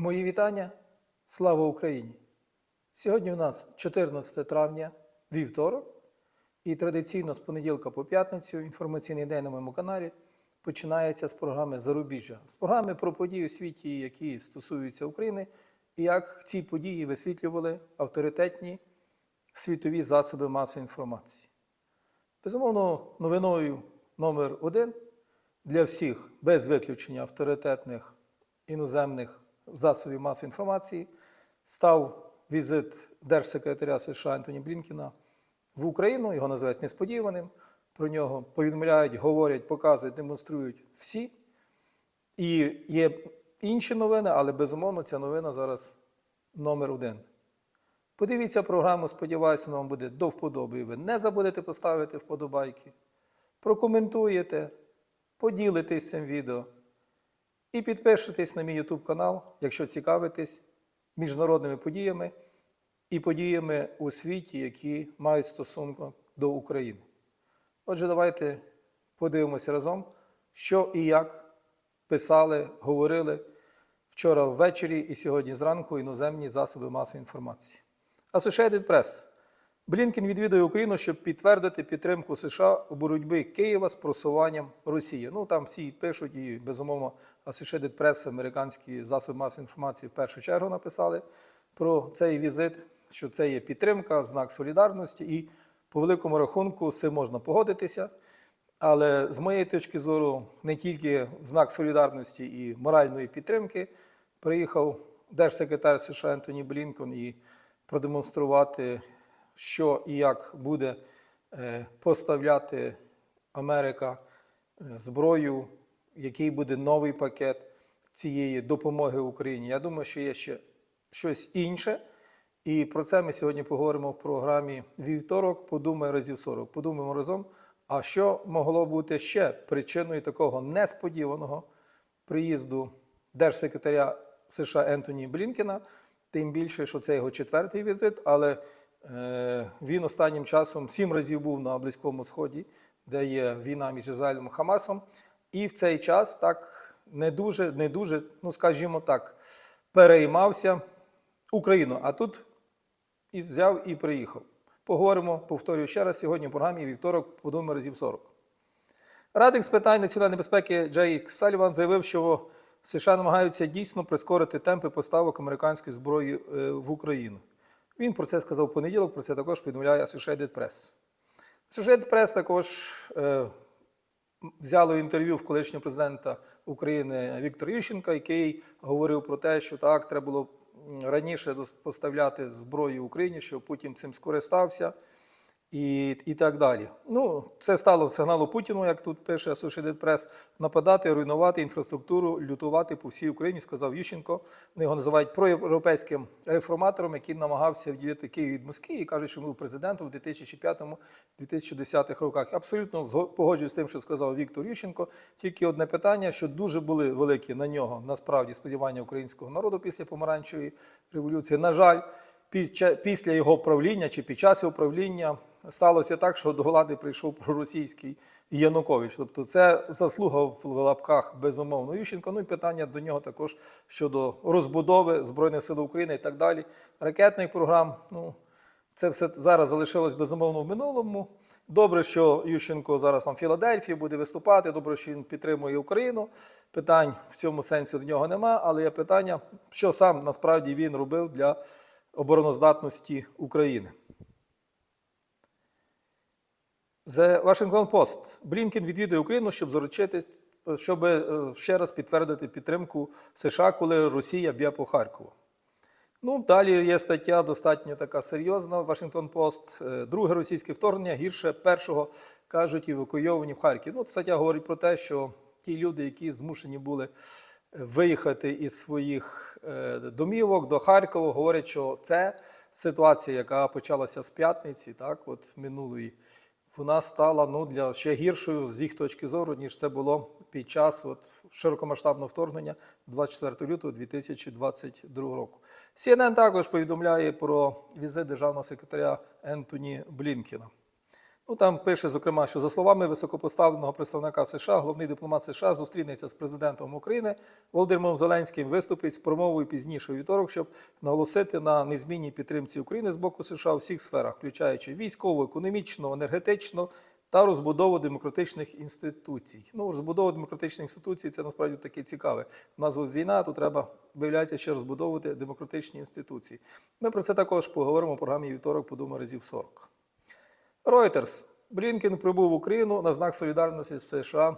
Мої вітання. Слава Україні! Сьогодні у нас 14 травня, вівторок, і традиційно з понеділка по п'ятницю інформаційний день на моєму каналі починається з програми Зарубіжжя, з програми про події у світі, які стосуються України, і як ці події висвітлювали авторитетні світові засоби масової інформації. Безумовно, новиною номер один для всіх, без виключення авторитетних іноземних засобів масової інформації, став візит держсекретаря США Антоні Блінкіна в Україну. Його називають несподіваним. Про нього повідомляють, говорять, показують, демонструють всі. І є інші новини, але безумовно ця новина зараз номер один. Подивіться програму, сподіваюся, вам буде до вподоби. Ви не забудете поставити вподобайки, прокоментуєте, поділитесь цим відео і підпишитесь на мій YouTube канал, якщо цікавитесь міжнародними подіями і подіями у світі, які мають стосунок до України. Отже, давайте подивимося разом, що і як писали, говорили вчора ввечері і сьогодні зранку іноземні засоби масової інформації. Associated Press. Блінкін відвідує Україну, щоб підтвердити підтримку США у боротьбі Києва з просуванням Росії. Ну там всі пишуть, і безумовно Associated Press, американські засоби масової інформації в першу чергу написали про цей візит, що це є підтримка, знак солідарності, і по великому рахунку з цим можна погодитися. Але з моєї точки зору, не тільки в знак солідарності і моральної підтримки приїхав держсекретар США Ентоні Блінкон і продемонструвати, що і як буде е, поставляти Америка е, зброю, який буде новий пакет цієї допомоги Україні. Я думаю, що є ще щось інше. І про це ми сьогодні поговоримо в програмі Вівторок. Подумай разів 40. Подумаємо разом. А що могло бути ще причиною такого несподіваного приїзду держсекретаря США Ентоні Блінкена? Тим більше, що це його четвертий візит, але він останнім часом сім разів був на Близькому Сході, де є війна між Ізраїлем і Хамасом. І в цей час так не дуже, не дуже, ну скажімо так, переймався Україною. А тут і взяв і приїхав. Поговоримо, повторюю ще раз, сьогодні в програмі вівторок подумаємо разів 40. Радник з питань національної безпеки Джейк Саліван заявив, що США намагаються дійсно прискорити темпи поставок американської зброї е, в Україну. Він про це сказав в понеділок, про це також повідомляє Associated Press. Associated Press також е, взяло інтерв'ю в колишнього президента України Віктора Ющенка, який говорив про те, що так, треба було раніше поставляти зброю Україні, щоб Путін цим скористався і і так далі. Ну, Це стало сигналу Путіну, як тут пише Associated Press, нападати, руйнувати інфраструктуру, лютувати по всій Україні, сказав Ющенко. Вони його називають проєвропейським реформатором, який намагався відділити Київ від Москви і каже, що був президентом в 2005-2010 роках. Абсолютно погоджуюсь з тим, що сказав Віктор Ющенко. Тільки одне питання, що дуже були великі на нього насправді сподівання українського народу після помаранчевої революції. На жаль, після його правління чи під час його правління сталося так, що до влади прийшов проросійський Янукович. Тобто це заслуга в лапках безумовно Ющенко. Ну і питання до нього також щодо розбудови Збройних сил України і так далі. Ракетних програм. Ну, це все зараз залишилось безумовно в минулому. Добре, що Ющенко зараз там в Філадельфії буде виступати. Добре, що він підтримує Україну. Питань в цьому сенсі до нього нема, але є питання, що сам насправді він робив для обороноздатності України. The Washington Post. Блінкен відвідує Україну, щоб заручити, щоб ще раз підтвердити підтримку США, коли Росія б'є по Харкову. Ну, далі є стаття достатньо така серйозна. Washington Post. Друге російське вторгнення гірше першого кажуть евакуйовані в Харків. Ну, стаття говорить про те, що ті люди, які змушені були виїхати із своїх домівок до Харкова, говорять, що це ситуація, яка почалася з п'ятниці, так, от минулої вона стала ну, для ще гіршою з їх точки зору, ніж це було під час от, широкомасштабного вторгнення 24 лютого 2022 року. CNN також повідомляє про візит державного секретаря Ентоні Блінкіна. Ну там пише, зокрема, що за словами високопоставленого представника США, головний дипломат США зустрінеться з президентом України Володимиром Зеленським, виступить з промовою пізніше у вівторок, щоб наголосити на незмінній підтримці України з боку США у всіх сферах, включаючи військову, економічну, енергетичну та розбудову демократичних інституцій. Ну, розбудова демократичних інституцій це насправді таке цікаве. У нас війна, то треба виявляється ще розбудовувати демократичні інституції. Ми про це також поговоримо в програмі вівторок, подумаю, разів 40. Reuters. Блінкен прибув в Україну на знак солідарності з США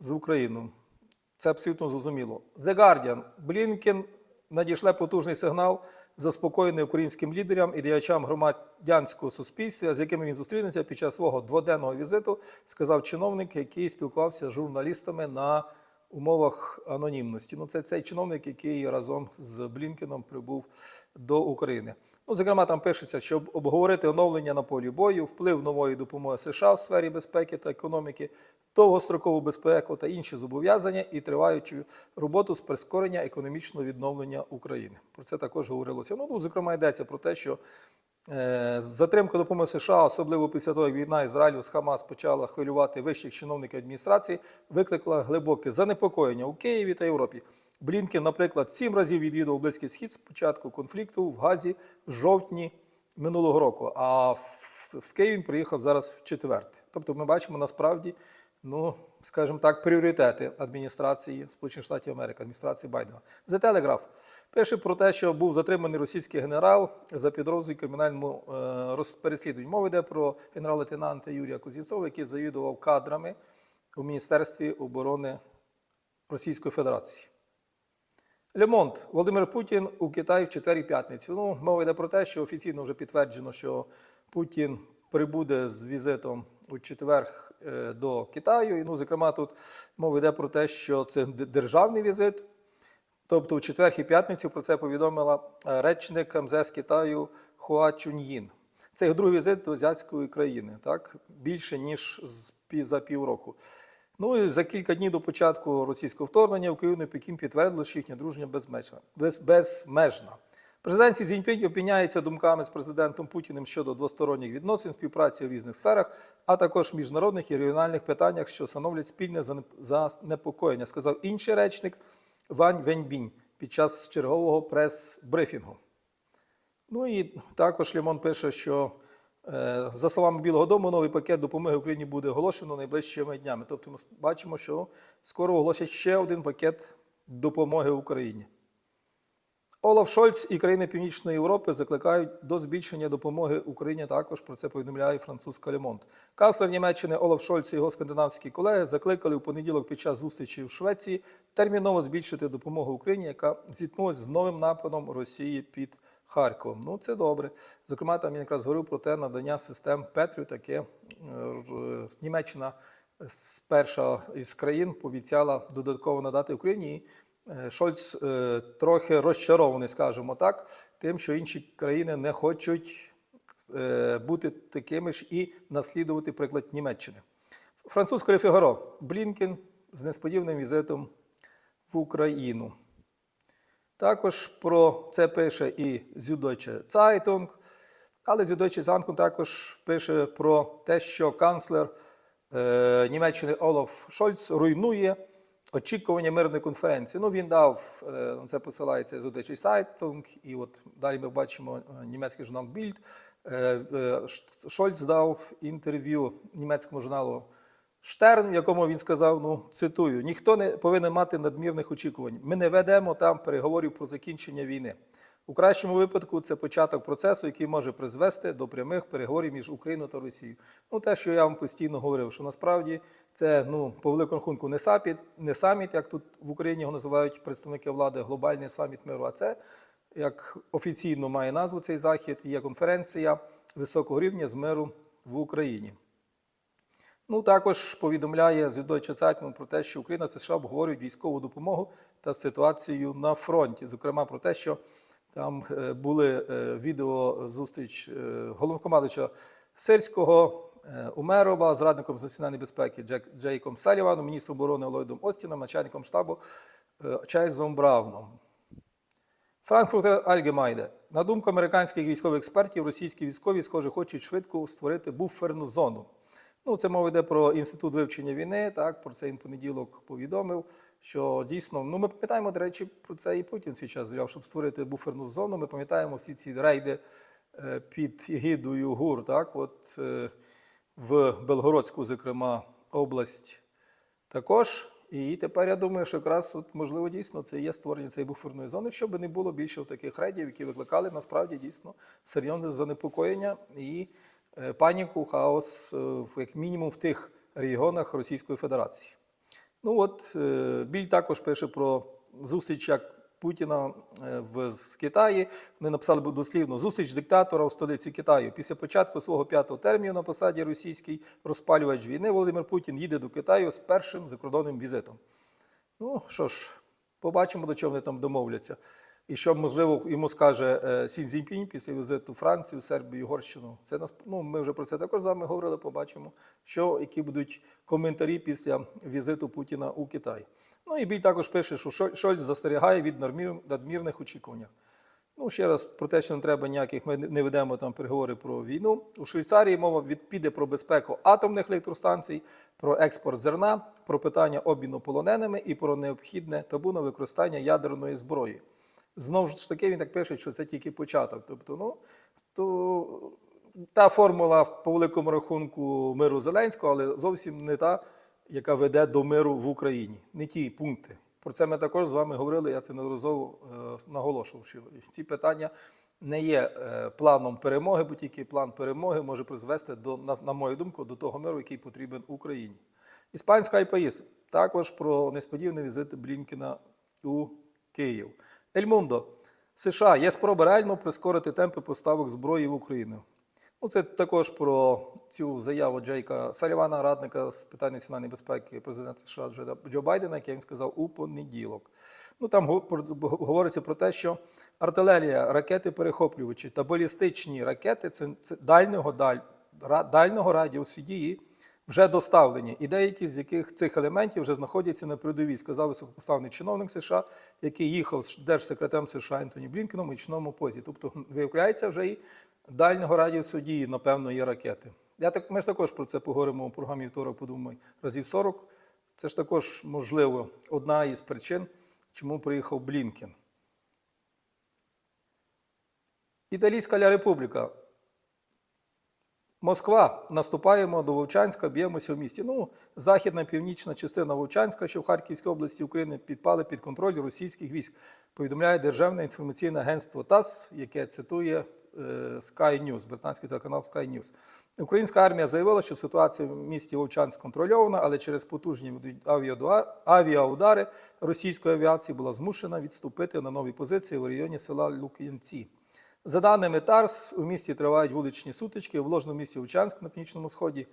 з Україною. Це абсолютно зрозуміло. The Guardian. Блінкен надійшле потужний сигнал, заспокоєний українським лідерам і діячам громадянського суспільства, з якими він зустрінеться під час свого дводенного візиту, сказав чиновник, який спілкувався з журналістами на умовах анонімності. Ну, це цей чиновник, який разом з Блінкеном прибув до України. Ну, зокрема, там пишеться, щоб обговорити оновлення на полі бою, вплив нової допомоги США в сфері безпеки та економіки, довгострокову безпеку та інші зобов'язання і триваючу роботу з прискорення економічного відновлення України. Про це також говорилося. Ну, зокрема, йдеться про те, що е, затримка допомоги США, особливо після того, як війна Ізраїлю з Хамас почала хвилювати вищих чиновників адміністрації, викликала глибоке занепокоєння у Києві та Європі. Блінкен, наприклад, сім разів відвідав Близький Схід з початку конфлікту в Газі в жовтні минулого року. А в, Київ він приїхав зараз в четверте. Тобто, ми бачимо насправді, ну скажімо так, пріоритети адміністрації Сполучених Штатів Америки, адміністрації Байдена. The Telegraph пише про те, що був затриманий російський генерал за підрозділом кримінальному е, переслідуванню. Мова йде про генерал-лейтенанта Юрія Кузнєцова, який завідував кадрами у Міністерстві оборони Російської Федерації. Лемонт Володимир Путін у Китаї в четвер і п'ятницю. Ну, мова йде про те, що офіційно вже підтверджено, що Путін прибуде з візитом у четвер е, до Китаю. І, ну, зокрема, тут мова йде про те, що це державний візит. Тобто, у четвер і п'ятницю про це повідомила е, речник МЗС Китаю Хуа Чуньїн. Це його другий візит до азіатської країни, так більше ніж за півроку. Ну і за кілька днів до початку російського вторгнення в Україну і Пекін підтвердили, що їхня дружня безмежна. Без, безмежна. Президент Сі Цзіньпінь опіняється думками з президентом Путіним щодо двосторонніх відносин, співпраці у різних сферах, а також міжнародних і регіональних питаннях, що становлять спільне занеп- занепокоєння, сказав інший речник Вань Веньбінь під час чергового прес-брифінгу. Ну і також Лімон пише, що за словами Білого Дому, новий пакет допомоги Україні буде оголошено найближчими днями. Тобто ми бачимо, що скоро оголосять ще один пакет допомоги Україні. Олаф Шольц і країни Північної Європи закликають до збільшення допомоги Україні. Також про це повідомляє французька Лемонт. Канцлер Німеччини Олаф Шольц і його скандинавські колеги закликали у понеділок під час зустрічі в Швеції терміново збільшити допомогу Україні, яка зіткнулася з новим нападом Росії під Харковом. Ну це добре. Зокрема, там він якраз говорив про те надання систем Петрю, таке е, Німеччина перша із країн пообіцяла додатково надати Україні. Е, Шольц е, трохи розчарований, скажімо так, тим, що інші країни не хочуть е, бути такими ж і наслідувати приклад Німеччини. Французьке Фігаро Блінкен з несподіваним візитом в Україну. Також про це пише і Süddeutsche Zeitung, але Süddeutsche Zeitung також пише про те, що канцлер е, Німеччини Олаф Шольц руйнує очікування мирної конференції. Ну, він дав, е, це посилається Süddeutsche Zeitung, і от далі ми бачимо е, німецький журнал Bild. Е, е, Шольц дав інтерв'ю німецькому журналу Штерн, в якому він сказав: ну цитую: ніхто не повинен мати надмірних очікувань. Ми не ведемо там переговорів про закінчення війни. У кращому випадку це початок процесу, який може призвести до прямих переговорів між Україною та Росією. Ну, те, що я вам постійно говорив, що насправді це ну по великому рахунку не саміт, не саміт, як тут в Україні його називають представники влади, глобальний саміт миру. А це як офіційно має назву цей захід, є конференція високого рівня з миру в Україні. Ну, також повідомляє з Deutsche Zeitung про те, що Україна та США обговорюють військову допомогу та ситуацію на фронті. Зокрема, про те, що там е, були е, відео зустріч е, головнокомандуюча Сирського, Умерова з радником з національної безпеки Джек, Джейком Саліваном, міністром оборони Ллойдом Остіном, начальником штабу Чайльзом Брауном. Франкфуртер Альгемайде. На думку американських військових експертів, російські військові, схоже, хочуть швидко створити буферну зону. Ну, це мова йде про інститут вивчення війни. Так, про це він понеділок повідомив. Що дійсно, ну ми пам'ятаємо, до речі, про це і Путін свій час заявляв, щоб створити буферну зону. Ми пам'ятаємо всі ці рейди е, під егідою ГУР, так, от е, в Белгородську, зокрема, область також. І тепер я думаю, що якраз от, можливо дійсно це є створення цієї буферної зони, щоб не було більше таких рейдів, які викликали насправді дійсно серйозне занепокоєння і паніку, хаос, е, в- як мінімум в тих регіонах Російської Федерації. Ну от е, Біль також пише про зустріч як Путіна е, в з Китаї. Вони написали дослівно зустріч диктатора у столиці Китаю. Після початку свого п'ятого терміну на посаді російський розпалювач війни Володимир Путін їде до Китаю з першим закордонним візитом. Ну що ж, побачимо, до чого вони там домовляться. І що, можливо, йому скаже е, Сі Цзіньпінь після візиту Францію, Сербію, Угорщину. Це нас, ну, ми вже про це також з вами говорили, побачимо, що, які будуть коментарі після візиту Путіна у Китай. Ну і Біль також пише, що Шоль- Шольц застерігає від надмірних очікувань. Ну, ще раз про те, що не треба ніяких, ми не ведемо там переговори про війну. У Швейцарії мова від- піде про безпеку атомних електростанцій, про експорт зерна, про питання обміну полоненими і про необхідне табу на використання ядерної зброї. Знову ж таки, він так пише, що це тільки початок. Тобто, ну, то та формула по великому рахунку миру Зеленського, але зовсім не та, яка веде до миру в Україні. Не ті пункти. Про це ми також з вами говорили, я це неодноразово е, наголошував, що ці питання не є е, планом перемоги, бо тільки план перемоги може призвести до на, на мою думку до того миру, який потрібен Україні. Іспанська Альпаїс також про несподіваний візит Блінкена у Київ. Ельмундо. США є спроба реально прискорити темпи поставок зброї в Україну. Ну, це також про цю заяву Джейка Салівана, радника з питань національної безпеки президента США Джо- Байдена, яке він сказав у понеділок. Ну там говориться про те, що артилерія, ракети-перехоплювачі та балістичні ракети це, це дальнього, даль, дальнього радіусу дії вже доставлені, і деякі з яких цих елементів вже знаходяться на передовій, сказав високопоставлений чиновник США, який їхав з держсекретарем США Ентоні Блінкеном у нічному позі. Тобто, виявляється, вже і дальнього радіусу дії, напевно, є ракети. Я так, ми ж також про це поговоримо у програмі вівторок, подумаю, разів 40. Це ж також, можливо, одна із причин, чому приїхав Блінкен. Італійська Ля Републіка. Москва, наступаємо до Вовчанська, б'ємося в місті. Ну, західна північна частина Вовчанська, що в Харківській області України, підпали під контроль російських військ. Повідомляє Державне інформаційне агентство ТАСС, яке цитує е, Sky News, британський телеканал Sky News. Українська армія заявила, що ситуація в місті Вовчанськ контрольована, але через потужні авіаудари російської авіації була змушена відступити на нові позиції в районі села Лук'янці. За даними ТАРС, у місті тривають вуличні сутички. В ложному місті Учанськ на північному сході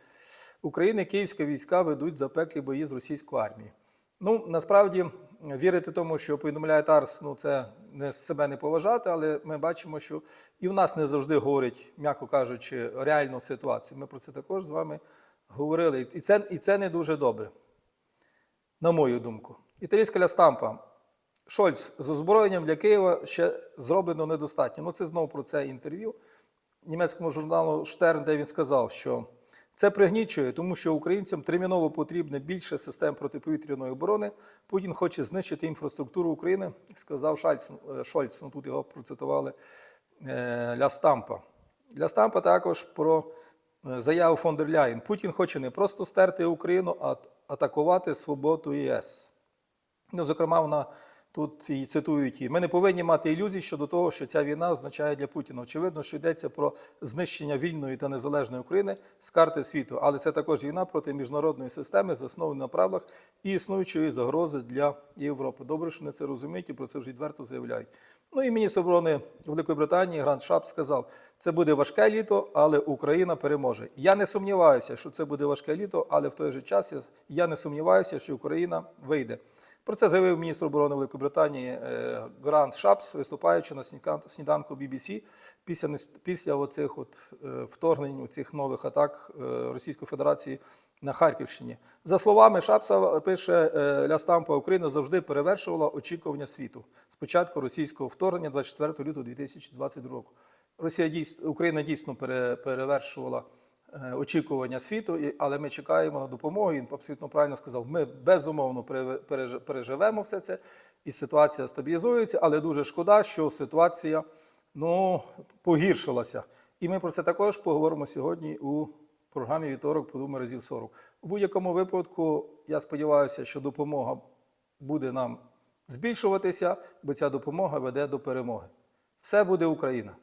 України київські війська ведуть запеклі бої з російською армією. Ну, насправді, вірити тому, що повідомляє ТАРС, ну це не себе не поважати, але ми бачимо, що і в нас не завжди говорять, м'яко кажучи, реальну ситуацію. Ми про це також з вами говорили. І це, і це не дуже добре, на мою думку. Італійська лястампа. Шольц з озброєнням для Києва ще зроблено недостатньо. Ну, це знову про це інтерв'ю німецькому журналу Штерн, де він сказав, що це пригнічує, тому що українцям терміново потрібне більше систем протиповітряної оборони. Путін хоче знищити інфраструктуру України, сказав Шальц, е, Шольц. Ну тут його процитували е, Ля Стампа. Для Стампа також про е, заяву фон дер Ляєн. Путін хоче не просто стерти Україну, а атакувати свободу ЄС. Ну, зокрема, вона тут і цитують її. Ми не повинні мати ілюзій щодо того, що ця війна означає для Путіна. Очевидно, що йдеться про знищення вільної та незалежної України з карти світу, але це також війна проти міжнародної системи, заснованої на правилах і існуючої загрози для Європи. Добре, що вони це розуміють і про це вже відверто заявляють. Ну і міністр оборони Великої Британії Грант Шап сказав, це буде важке літо, але Україна переможе. Я не сумніваюся, що це буде важке літо, але в той же час я не сумніваюся, що Україна вийде. Про це заявив міністр оборони Великої Британії е, Грант Шапс, виступаючи на сніданку- BBC після, після оцих от, е, вторгнень, цих нових атак е, Російської Федерації на Харківщині. За словами Шапса, пише Ля Стампа, Україна завжди перевершувала очікування світу з початку російського вторгнення 24 лютого 2022 року. Росія дійсно, Україна дійсно пере- перевершувала очікування світу, але ми чекаємо на допомогу. Він абсолютно правильно сказав. Ми безумовно переживемо все це, і ситуація стабілізується, але дуже шкода, що ситуація ну, погіршилася. І ми про це також поговоримо сьогодні у програмі Вівторок подумай разів 40. У будь-якому випадку, я сподіваюся, що допомога буде нам збільшуватися, бо ця допомога веде до перемоги. Все буде Україна!